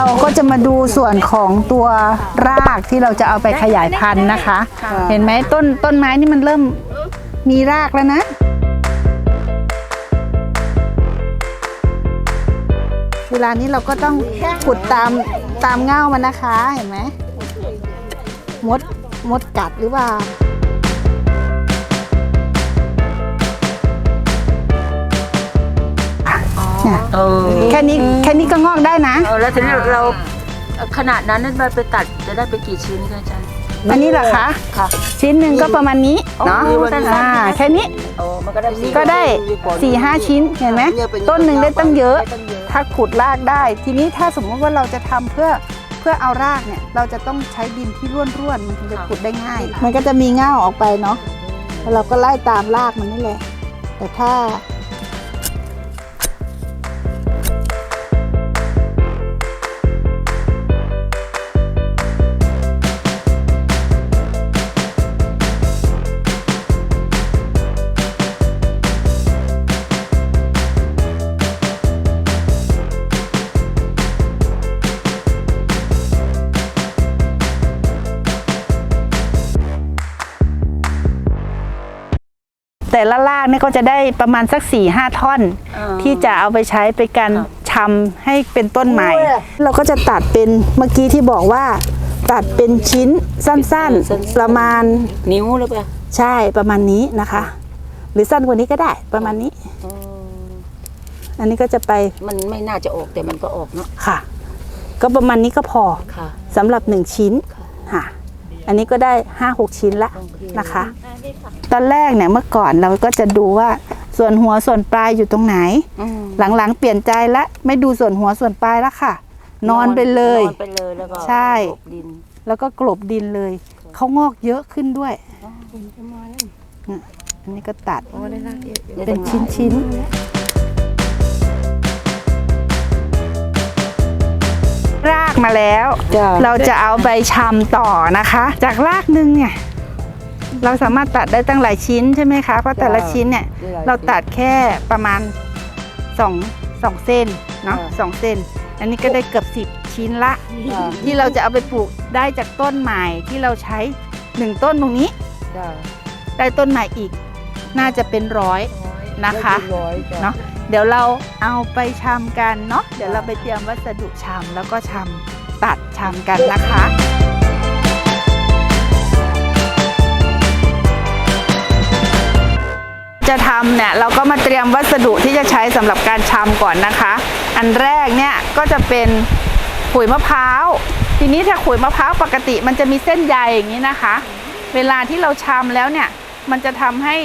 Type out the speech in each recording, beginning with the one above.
เราก็จะมาดูส่วนของตัวรากที่เราจะเอาไปขยายพันธุ์นะคะ เห็นไหมต้นต้นไม้นี่มันเริ่มมีรากแล้วนะเวลานี้เราก็ต้องขุดตามตามเง่ามันนะคะเห็นไหมมดมดกัดหรือเปล่า เนี่ยเออแค่นี้แค่นี้ก็งอกได้นะ เอาแล้วทีนี้เราขนาดนั้นเราไปตัดจะได้ไปกี่ชิ้นคะอาจารย์ อันนี้เหรอคะค่ะ ชิ้นหนึ่งก็ประมาณนี้เนาะอ๋อสั้นๆอ่าแค่นี้โอ้มันก็ได้สี่ก็ได้4ี่ห้าชิ้นเห็นไหมต้นหนึ่งได้ตั้งเยอะ ถ้าขุดรากได้ ทีนี้ถ้าสมมติว่าเราจะทำเพื่อเพื่อเอารากเนี่ยเราจะต้องใช้ดินที่ร่วนๆมันถึงจะขุดได้ง่าย มันก็จะมีเง่าออกไปเนาะแล้วเราก็ไล่ตามรากมันนี่แหละแต่ถ้า แต่ละรากเนี่ยก็จะได้ประมาณสัก4ี่ห้าท่อนอ่าที่จะเอาไปใช้ไปการครับชำให้เป็นต้นใหม่ เราก็จะตัดเป็นเมื่อกี้ที่บอกว่า ตัดเป็นชิ้นสั้นๆ ประมาณนิ้วหรือเปล่าใช่ประมาณนี้นะคะ หรือสั้นกว่านี้ก็ได้ประมาณนี้อ๋ออันนี้ก็จะไปมันไม่น่าจะออกแต่มันก็ออกเนาะค่ะ ก็ประมาณนี้ก็พอค่ะสำหรับหนึ่งชิ้นค่ะ อันนี้ก็ได้ห้าหกชิ้นละนะคะ ตอนแรกเนี่ยเมื่อก่อนเราก็จะดูว่าส่วนหัวส่วนปลายอยู่ตรงไหนอืมหลังๆเปลี่ยนใจละไม่ดูส่วนหัวส่วนปลายแล้วค่ะ นอนไปเลยนอนไปเลยแล้วก็ใช่กบดิน แล้วก็กลบดินเลยเขางอกเยอะขึ้นด้วยอะอันนี้ก็ตัดเป็นชิ้นชิ้นๆรากมาแล้วจ้ะเราจะเอาไปชำต่อนะคะ จากรากหนึ่งเนี่ย เราสามารถตัดได้ตั้งหลายชิ้นใช่ไหมคะเพราะแต่ละชิ้นเนี่ยเราตัดแค่ประมาณ2งเส้นเนาะสองเส้น อันนี้ก็ได้เกือบ 10 ชิ้นละจ้ะที่เราจะเอาไปปลูกได้จากต้นใหม่ที่เราใช้หนึ่งต้นตรงนี้จ้ะได้ต้นใหม่อีกน่าจะเป็นร้อยนะคะร้อยจ้ะเนาะเดี๋ยวเราเอาไปชำกันเนาะเดี๋ยวเราไปเตรียมวัสดุชำแล้วก็ชำตัดชำกันนะคะ จะทำเนี่ยเราก็มาเตรียมวัสดุที่จะใช้สำหรับการชำก่อนนะคะ อันแรกเนี่ยก็จะเป็นขุยมะพร้าวทีนี้ถ้าขุยมะพร้าวปกติมันจะมีเส้นใยอย่างนี้นะคะ เวลาที่เราชำแล้วเนี่ยมันจะทำให้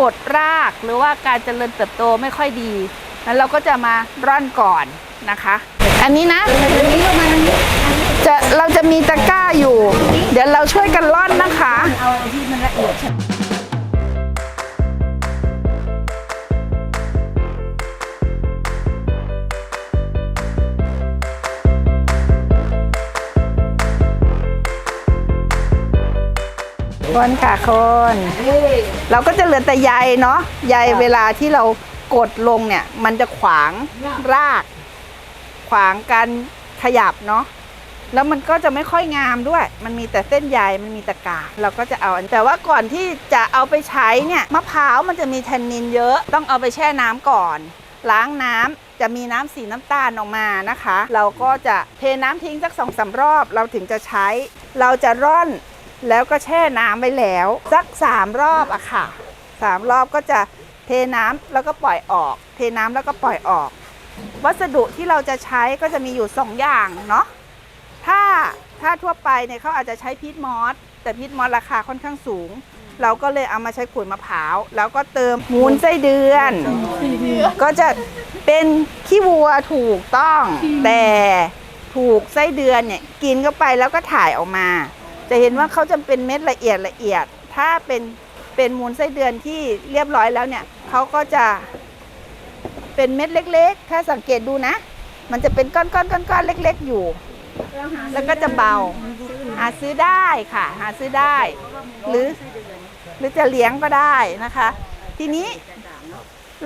กดรากหรือว่าการเจริญเติบโตไม่ค่อยดีนั้นเราก็จะมาร่อนก่อนนะคะ อันนี้นะจะเราจะมีตะกร้าอยู่ เดี๋ยวเราช่วยกันร่อนนะคะเอาที่มันละเอียด คนค่ะคนเราก็จะเหลือแต่ใยเนาะใยเวลาที่เรากดลงเนี่ย มันจะขวางราก ขวางการขยับเนาะแล้วมันก็จะไม่ค่อยงามด้วย มันมีแต่เส้นใย มันมีแต่กาก เราก็จะเอาอันแต่ว่าก่อนที่จะเอาไปใช้เนี่ยมะพร้าวมันจะมีแทนนินเยอะ ต้องเอาไปแช่น้ำก่อน ล้างน้ำจะมีน้ำสีน้ำตาลออกมานะคะ เราก็จะเทน้ำทิ้งสักสองสามรอบ เราถึงจะใช้ เราจะร่อน แล้วก็แช่น้ำไว้แล้ว สักสามรอบอะค่ะสามรอบก็จะเทน้ำแล้วก็ปล่อยออก เทน้ำแล้วก็ปล่อยออก วัสดุที่เราจะใช้ก็จะมีอยู่2อย่างเนาะถ้าถ้าทั่วไปเนี่ยเขาอาจจะใช้พีทมอสแต่พีทมอสราคาค่อนข้างสูง เราก็เลยเอามาใช้ขุยมะพร้าว แล้วก็เติมมูลไส้เดือน ก็จะเป็นขี้วัวถูกต้อง แต่ถูกไส้เดือนเนี่ยกินเข้าไปแล้วก็ถ่ายออกมา จะเห็นว่าเขาจะเป็นเม็ดละเอียดละเอียด ถ้าเป็นเป็นมูลไส้เดือนที่เรียบร้อยแล้วเนี่ยเขาก็จะเป็นเม็ดเล็ก ๆ ถ้าสังเกตดูนะ มันจะเป็นก้อนๆก้อนๆเล็ก ๆ อยู่ แล้วก็จะเบา หาซื้อได้ค่ะ หาซื้อได้ หรือหรือจะเลี้ยงก็ได้นะคะ ทีนี้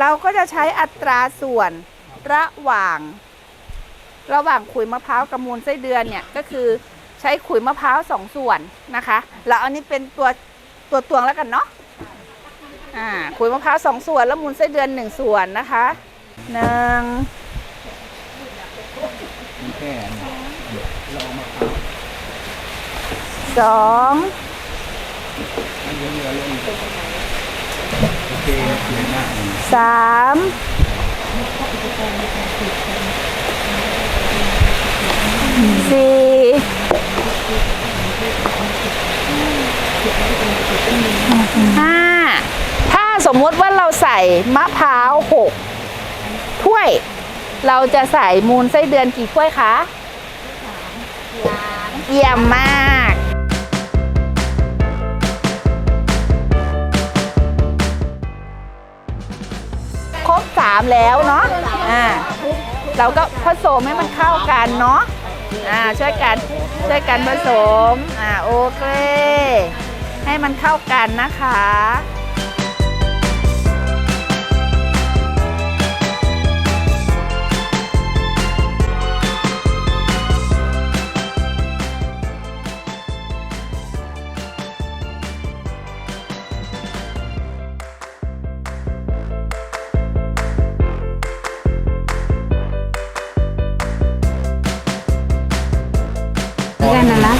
เราก็จะใช้อัตราส่วนระหว่าง ระหว่างขุยมะพร้าวกับมูลไส้เดือนเนี่ยก็คือ ช้ขุยมะพร้าวสองส่วนนะคะแล้วอันนี้เป็นตัวตัวตวงแล้วกันเนาะอ่าขุยมะพร้าวสองส่วนแล้วมูลไส้เดือนหนึ่งส่วนนะคะหนึ่งสองสาม สี่ห้าถ้าสมมติว่าเราใส่มะพร้าวหกถ้วย เราจะใส่มูลไส้เดือนกี่ถ้วยคะเยี่ยมมากครบสามแล้วเนาะอ่าเราก็ผสมให้มันเข้ากันเนาะ อ่าช่วยกันช่วยกันผสมอ่าโอเค ให้มันเข้ากันนะคะ กันนะละ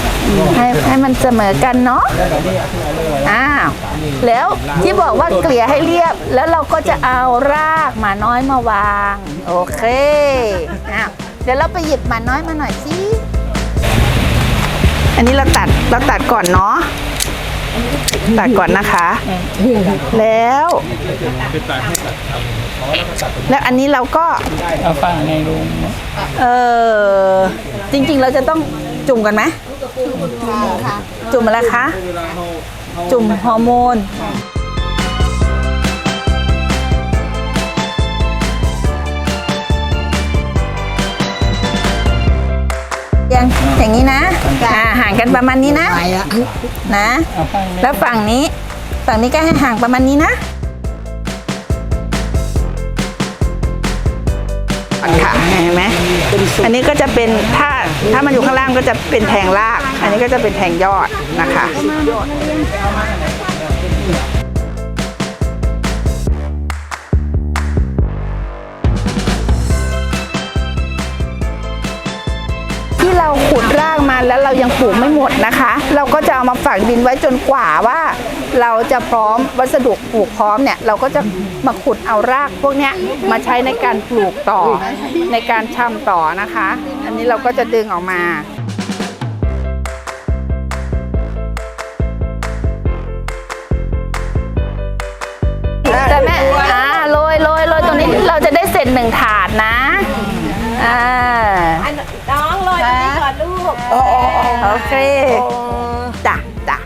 ให้ให้มันเสมอกันเนาะอ้าวแล้วที่บอกว่าเกลี่ยให้เรียบ แล้วเราก็จะเอารากหมาน้อยมาวาง โอเคอ้าวเดี๋ยวเราไปหยิบหมาน้อยมาหน่อยสิอันนี้เราตัดเราตัดก่อนเนาะตัดก่อนนะคะ แล้ว แล้วอันนี้เราก็เอาฟังในลุงเออจริงๆเราจะต้อง จุ่มกันไหมจุ่มอะไรคะ จุ่มฮอร์โมนยังอย่างนี้นะอ่าห่างกันประมาณนี้นะไปละนะเอาฟังในแล้วฝั่งนี้ ฝั่งนี้ก็ให้ห่างประมาณนี้นะ ค่ะเห็นไหมอันนี้ก็จะเป็นถ้าถ้ามันอยู่ข้างล่างก็จะเป็นแทงราก อันนี้ก็จะเป็นแทงยอดนะคะากมาแล้วเรายังปลูกไม่หมดนะคะ เราก็จะเอามาฝังดินไว้จนกว่าว่า เราจะพร้อมวัสดุปลูกพร้อมเนี่ยเราก็จะมาขุดเอารากพวกเนี้ยมาใช้ในการปลูกต่อในการชำต่อนะคะ อันนี้เราก็จะดึงออกมาแต่แม่อ่าโรยโรยโรยตรงนี้เราจะได้เสร็จหนึ่งถาดนะ โอเคจ้ะจ้ะ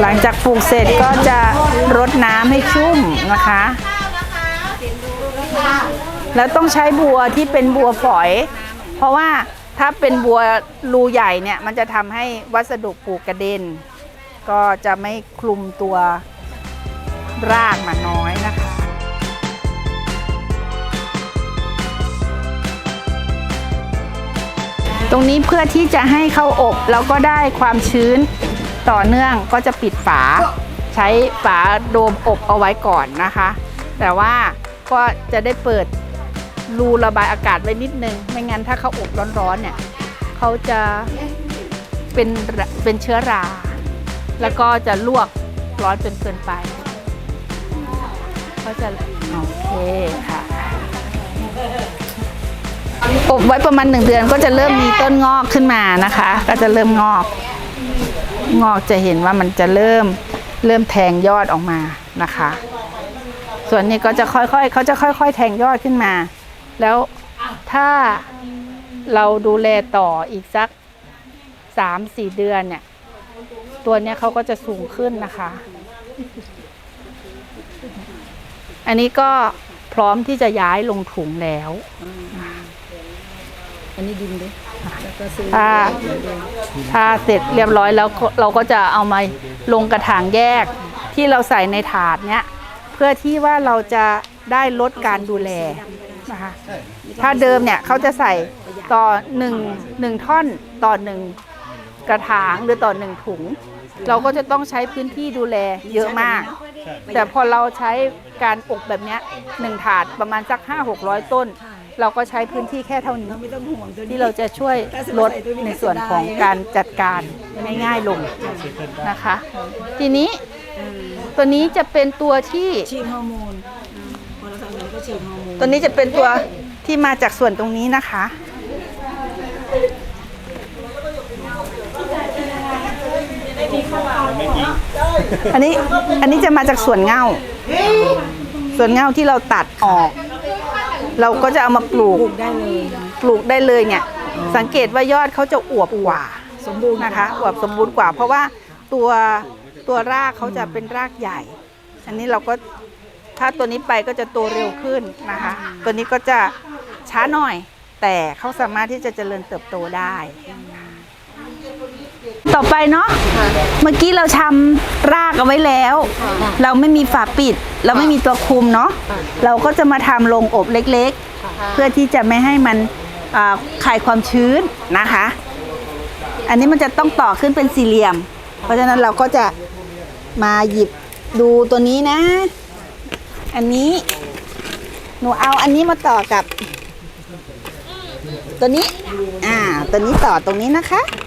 หลังจากปลูกเสร็จก็จะรดน้ำให้ชุ่มนะคะ แล้วต้องใช้บัวที่เป็นบัวฝอย เพราะว่าถ้าเป็นบัวรูใหญ่เนี่ย มันจะทำให้วัสดุปลูกกระเด็น ก็จะไม่คลุมตัว รากมาน้อยนะคะ ตรงนี้เพื่อที่จะให้เข้าอบแล้วก็ได้ความชื้นต่อเนื่องก็จะปิดฝา ใช้ฝาโดมอบเอาไว้ก่อนนะคะ แต่ว่าก็จะได้เปิดรูระบายอากาศไว้นิดนึง ไม่งั้นถ้าเขาอบร้อนๆเนี่ยเขาจะเป็นเป็นเชื้อรา แล้วก็จะลวกร้อนจนเกินไป ก็จะโอเคค่ะอบไว้ประมาณหนึ่งเดือนก็จะเริ่มมีต้นงอกขึ้นมานะคะ ก็จะเริ่มงอก งอกจะเห็นว่ามันจะเริ่มเริ่มแทงยอดออกมานะคะ ส่วนนี้ก็จะค่อยๆเขาจะค่อย ๆ แทงยอดขึ้นมา แล้วถ้าเราดูแลต่ออีกสักสามสี่เดือนเนี่ย ตัวเนี้ยเขาก็จะสูงขึ้นนะคะ อันนี้ก็พร้อมที่จะย้ายลงถุงแล้ว อันนี้ดินด้วยแล้วก็ซื้อถ้าถ้าเสร็จเรียบร้อยแล้วก็เราก็จะเอามาลงกระถางแยกที่เราใส่ในถาดเนี้ยเพื่อที่ว่าเราจะได้ลดการดูแลนะคะถ้าเดิมเนี่ยเขาจะใส่ต่อหนึ่งหนึ่งท่อนต่อหนึ่งกระถางหรือต่อหนึ่งถุง เราก็จะต้องใช้พื้นที่ดูแลเยอะมาก แต่พอเราใช้การอบแบบเนี้ยหนึ่งถาดประมาณสัก 5 6 0 0 ต้น เราก็ใช้พื้นที่แค่เท่านี้ที่เราจะช่วยลดในส่วนของการจัดการง่ายๆลงนะคะ ทีนี้ตัวนี้จะเป็นตัวที่ฉีดฮอร์โมนพอเราทำอย่างนี้ก็ฉีดฮอร์โมนตัวนี้จะเป็นตัวที่มาจากส่วนตรงนี้นะคะ อันนี้อันนี้จะมาจากส่วนเง่า ส่วนเง่าที่เราตัดออก เราก็จะเอามาปลูกได้เลยปลูกได้เลยเนี่ย สังเกตว่ายอดเขาจะอวบกว่าสมบูรณ์นะคะอวบสมบูรณ์กว่า เพราะว่าตัวตัวรากเขาจะเป็นรากใหญ่ อันนี้เราก็ถ้าตัวนี้ไปก็จะโตเร็วขึ้นนะคะ ตัวนี้ก็จะช้าหน่อย แต่เขาสามารถที่จะเจริญเติบโตได้ ต่อไปเนาะเมื่อกี้เราทำรากเอาไว้แล้ว เราไม่มีฝาปิด เราไม่มีตัวคุมเนาะเราก็จะมาทำโรงอบเล็กๆ เพื่อที่จะไม่ให้มันอ่าคายความชื้นนะคะ อันนี้มันจะต้องต่อขึ้นเป็นสี่เหลี่ยม เพราะฉะนั้นเราก็จะมาหยิบดูตัวนี้นะ อันนี้ หนูเอาอันนี้มาต่อกับ ตัวนี้ อ่า ตัวนี้ต่อตรงนี้นะคะอ่า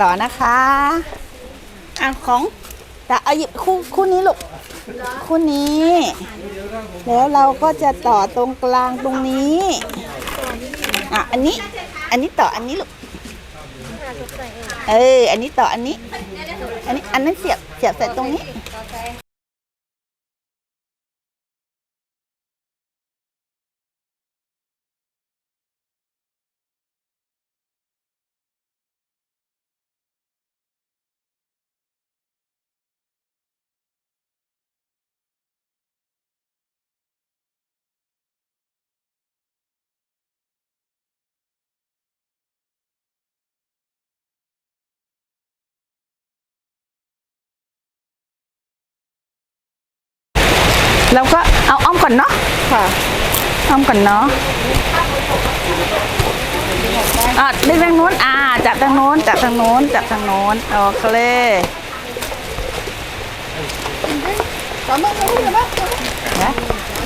ต่อนะคะอะของแต่เอาหยิบคู่คู่นี้ลูกคู่นี้ แล้วเราก็จะต่อตรงกลางตรงนี้อะอันนี้อันนี้ต่ออันนี้ลูกเอออันนี้ต่ออันนี้ อันนี้อันนั้นเสียบเสียบใส่ตรงนี้ เราก็เอาอ้อมก่อนเนาะค่ะอ้อมก่อนเนาะอะดึงทางนู้นอ่าจับทางนู้นจับทางนู้นจับทางนู้นโอเค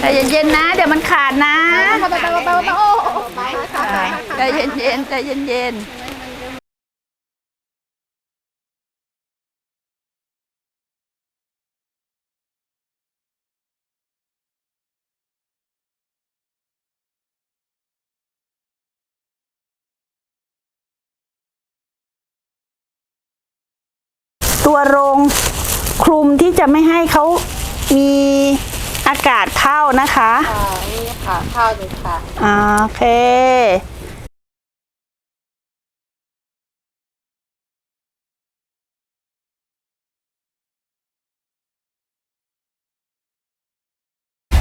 ใจเย็นๆนะ เดี๋ยวมันขาดนะใจเย็นๆใจเย็นๆ ตัวโรงคลุมที่จะไม่ให้เขามีอากาศเข้านะคะนี่ค่ะข้าวเลยค่ะอ่าโอเค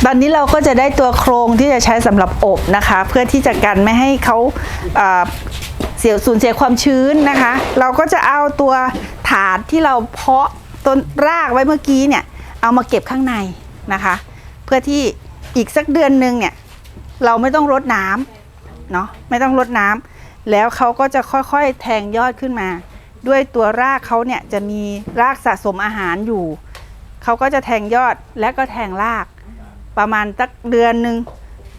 ตอนนี้เราก็จะได้ตัวโครงที่จะใช้สำหรับอบนะคะ เพื่อที่จะกันไม่ให้เขาอ่า เสียสูญเสียความชื้นนะคะ เราก็จะเอาตัวถาดที่เราเพาะต้นรากไว้เมื่อกี้เนี่ยเอามาเก็บข้างในนะคะ เพื่อที่อีกสักเดือนหนึ่งเนี่ยเราไม่ต้องรดน้ำเนาะไม่ต้องรดน้ำแล้วเขาก็จะค่อยๆแทงยอดขึ้นมา ด้วยตัวรากเขาเนี่ยจะมีรากสะสมอาหารอยู่เขาก็จะแทงยอดและก็แทงราก ประมาณสักเดือนหนึ่ง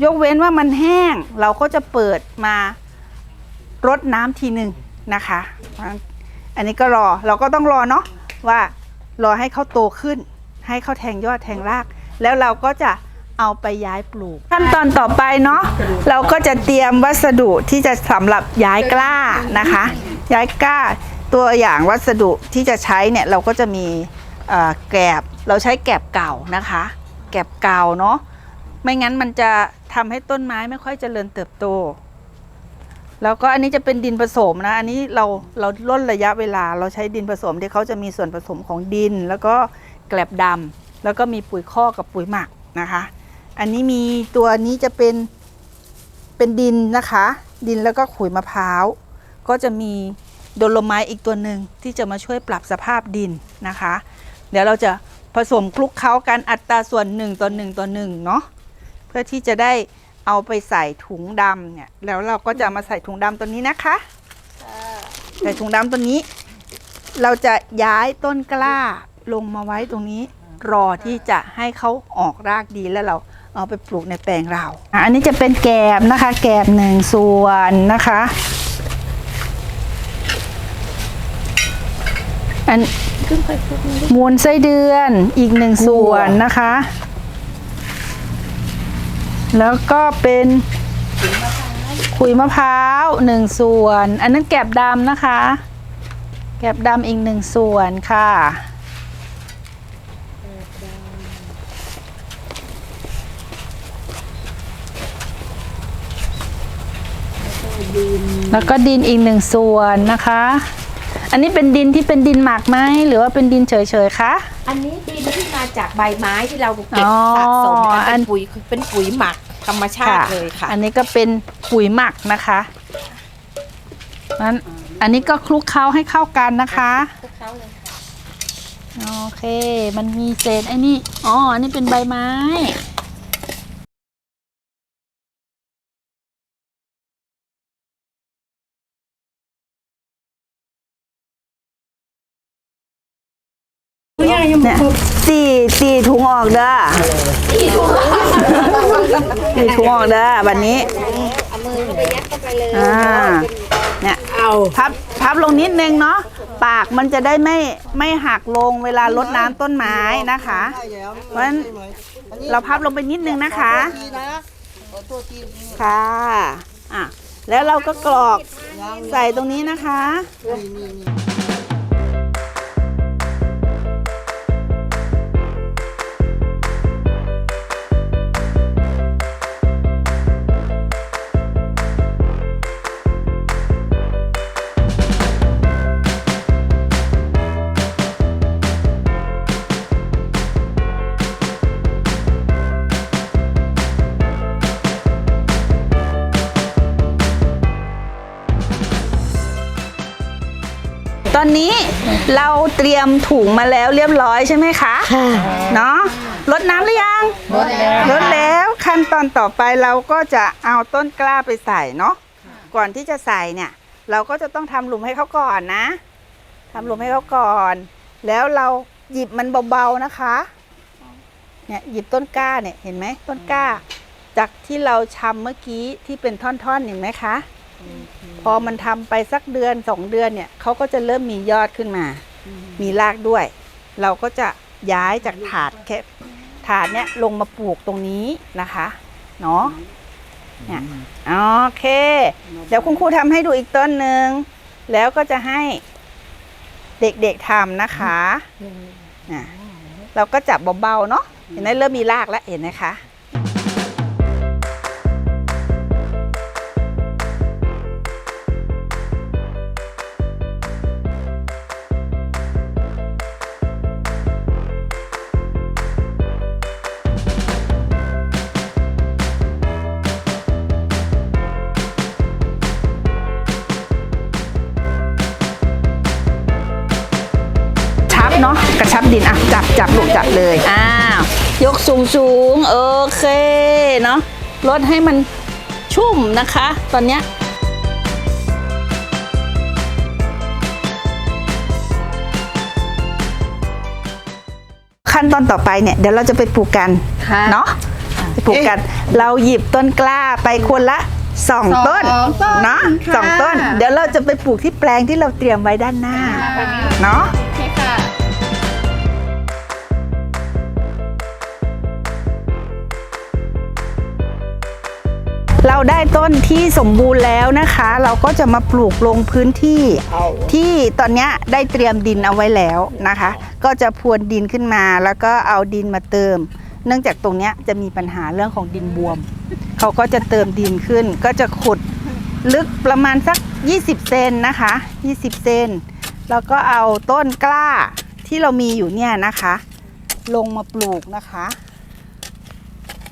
ยกเว้นว่ามันแห้งเราก็จะเปิดมา รดน้ำทีหนึ่งนะคะ อันนี้ก็รอเราก็ต้องรอเนาะว่ารอให้เขาโตขึ้น ให้เขาแทงยอดแทงราก แล้วเราก็จะเอาไปย้ายปลูก ขั้นตอนต่อไปเนาะเราก็จะเตรียมวัสดุที่จะสำหรับย้ายกล้านะคะ ย้ายกล้าตัวอย่างวัสดุที่จะใช้เนี่ยเราก็จะมีแกบเราใช้แกบเก่านะคะ แกบเก่าเนาะไม่งั้นมันจะทำให้ต้นไม้ไม่ค่อยเจริญเติบโต แล้วก็อันนี้จะเป็นดินผสมนะ อันนี้เราเราล่นระยะเวลาเราใช้ดินผสมที่เขาจะมีส่วนผสมของดิน แล้วก็แกลบดำแล้วก็มีปุ๋ยคอกับปุ๋ยหมักนะคะ อันนี้มีตัวนี้จะเป็นเป็นดินนะคะ ดินแล้วก็ขุยมะพร้าว ก็จะมีโดโลไมต์อีกตัวหนึ่งที่จะมาช่วยปรับสภาพดินนะคะ เดี๋ยวเราจะผสมคลุกเคล้ากันอัตราส่วน1ต่อ1ต่อ1เนาะเพื่อที่จะได้ เอาไปใส่ถุงดำเนี่ย แล้วเราก็จะมาใส่ถุงดำตัวนี้นะคะ ใส่ถุงดำตัวนี้ เราจะย้ายต้นกล้าลงมาไว้ตรงนี้ รอที่จะให้เขาออกรากดีแล้วเราเอาไปปลูกในแปลงเราอะอันนี้จะเป็นแกบนะคะ แกบหนึ่งส่วนนะคะ อันมูลไส้เดือนอีกหนึ่งส่วนนะคะ แล้วก็เป็นขุยมะพร้าวหนึ่งส่วน อันนั้นแกบดำนะคะ แกบดำอีกหนึ่งส่วนค่ะ แล้วก็ดินอีกหนึ่งส่วนนะคะ อันนี้เป็นดินที่เป็นดินหมักไหมหรือว่าเป็นดินเฉยๆคะอันนี้ดินที่มาจากใบไม้ที่เราเก็บอ๋อสะสมกันอัเป็นนปุ๋ยเป็นปุ๋ยหมัก ธรรมชาติเลยค่ะ อันนี้ก็เป็นปุ๋ยหมักนะคะนั้นอันนี้ก็คลุกเคล้าให้เข้ากันนะคะโอเค มันมีเศษไอ้นี่อ๋ออันนี้เป็นใบไม้เนี่ยสี่สี่ถุงออกเด้อสี่ถุง ออกเด้อแบบนี้ เอามือเข้าไปยัดเข้าไปเลยอ่า เนี่ยเอาพับพับลงนิดนึงเนาะปากมันจะได้ไม่ไม่หักลงเวลารดน้ำต้นไม้นะคะเพราะฉะนั้นเราพับลงไปนิดนึงนะคะค่ะอะแล้วเราก็กรอกใส่ตรงนี้นะคะต อนนี้เราเตรียมถุงมาแล้วเรียบร้อยใช่ไหมคะค่ะเนาะลดน้ำหรือยังลดแล้วลดแล้วขั้นตอนต่อไปเราก็จะเอาต้นกล้าไปใส่เนาะก่อนที่จะใส่เนี่ย เราก็จะต้องทำหลุมให้เขาก่อนนะทำหลุมให้เขาก่อน แล้วเราหยิบมันเบาๆนะคะเนี่ยหยิบต้นกล้าเนี่ยเห็นไหมต้นกล้า จากที่เราชำเมื่อกี้ที่เป็นท่อนๆเห็นไหมคะ พอมันทำไปสักเดือนสองเดือนเนี่ยเขาก็จะเริ่มมียอดขึ้นมา มีรากด้วย เราก็จะย้ายจากถาดแค่ถาดเนี้ยลงมาปลูกตรงนี้นะคะเนาะเนี่ยโอเค เดี๋ยวคุณครูทำให้ดูอีกต้นหนึ่งแล้วก็จะให้เด็กๆทำนะคะนะเราก็จับเบาๆเนาะเห็นไหมเริ่มมีรากแล้วเห็นไหมคะ ดินอะจับจับลูกจับเลยอ้าวยกสูงสูงโอเคเนาะลดให้มันชุ่มนะคะ ตอนเนี้ยขั้นตอนต่อไปเนี่ยเดี๋ยวเราจะไปปลูกกันค่ะเนาะไปปลูกกัน เราหยิบต้นกล้าไปคนละสองต้นเนาะสองต้น เดี๋ยวเราจะไปปลูกที่แปลงที่เราเตรียมไว้ด้านหน้าเนาะ ได้ต้นที่สมบูรณ์แล้วนะคะ เราก็จะมาปลูกลงพื้นที่ที่ตอนเนี้ยได้เตรียมดินเอาไว้แล้วนะคะ ก็จะพรวนดินขึ้นมา แล้วก็เอาดินมาเติม เนื่องจากตรงเนี้ยจะมีปัญหาเรื่องของดินบวม เขาก็จะเติมดินขึ้น ก็จะขุดลึกประมาณสัก 20 เซนนะคะ 20 เซนแล้วก็เอาต้นกล้าที่เรามีอยู่เนี่ยนะคะ ลงมาปลูกนะคะ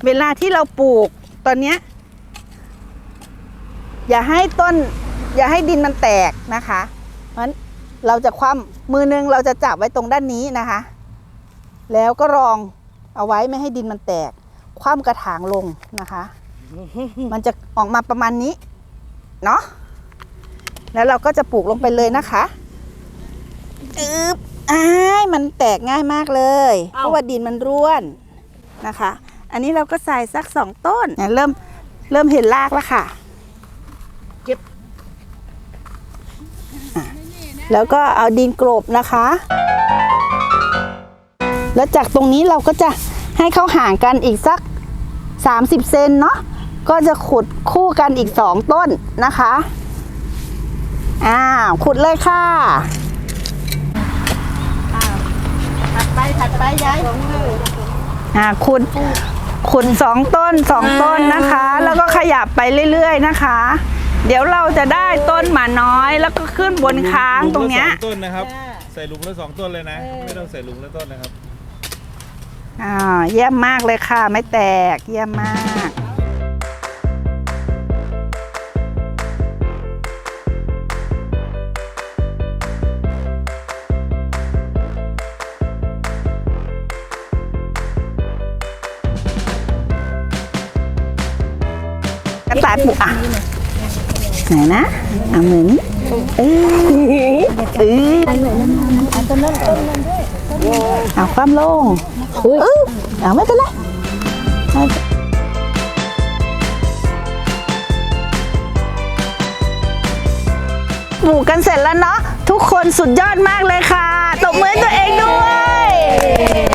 เวลาที่เราปลูกตอนเนี้ย อย่าให้ต้นอย่าให้ดินมันแตกนะคะเพราะฉะนั้นเราจะคว่ำมือนึงเราจะจับไว้ตรงด้านนี้นะคะ แล้วก็รองเอาไว้ไม่ให้ดินมันแตก คว่ำกระถางลงนะคะ มันจะออกมาประมาณนี้เนาะแล้วเราก็จะปลูกลงไปเลยนะคะอึ๊บอ้ายมันแตกง่ายมากเลย เพราะว่าดินมันร่วนนะคะ อันนี้เราก็ใส่สักสองต้นเนี่ยเริ่มเริ่มเห็นรากแล้วค่ะ เก็บ อะ แล้วก็เอาดินกลบนะคะ แล้วจากตรงนี้เราก็จะให้เขาห่างกันอีกสัก 30 เซนเนาะก็จะขุดคู่กันอีกสองต้นนะคะอ้าวขุดเลยค่ะถัดไปถัดไปย้ายอ่าขุดขุดสองต้นสองต้นนะคะ แล้วก็ขยับไปเรื่อย ๆ นะคะ เดี๋ยวเราจะได้ต้นหมาน้อยแล้วก็ขึ้นบนค้างตรงเนี้ย หลุมละสอต้นนะครับใส่หลุมละสองต้นเลยนะไม่ต้องใส่หลุมละต้นนะครับ อ่าเยี่ยมมากเลยค่ะ ไม่แตกเยี่ยมมาก กระต่ายปลูกอะ ไหนนะเอามือนี้เอ้ยเอ้ยเอาความลงเออเอาไม่เป็นไรไม่เป็นปลูกกันเสร็จแล้วเนาะทุกคนสุดยอดมากเลยค่ะ ตบมือตัวเองด้วย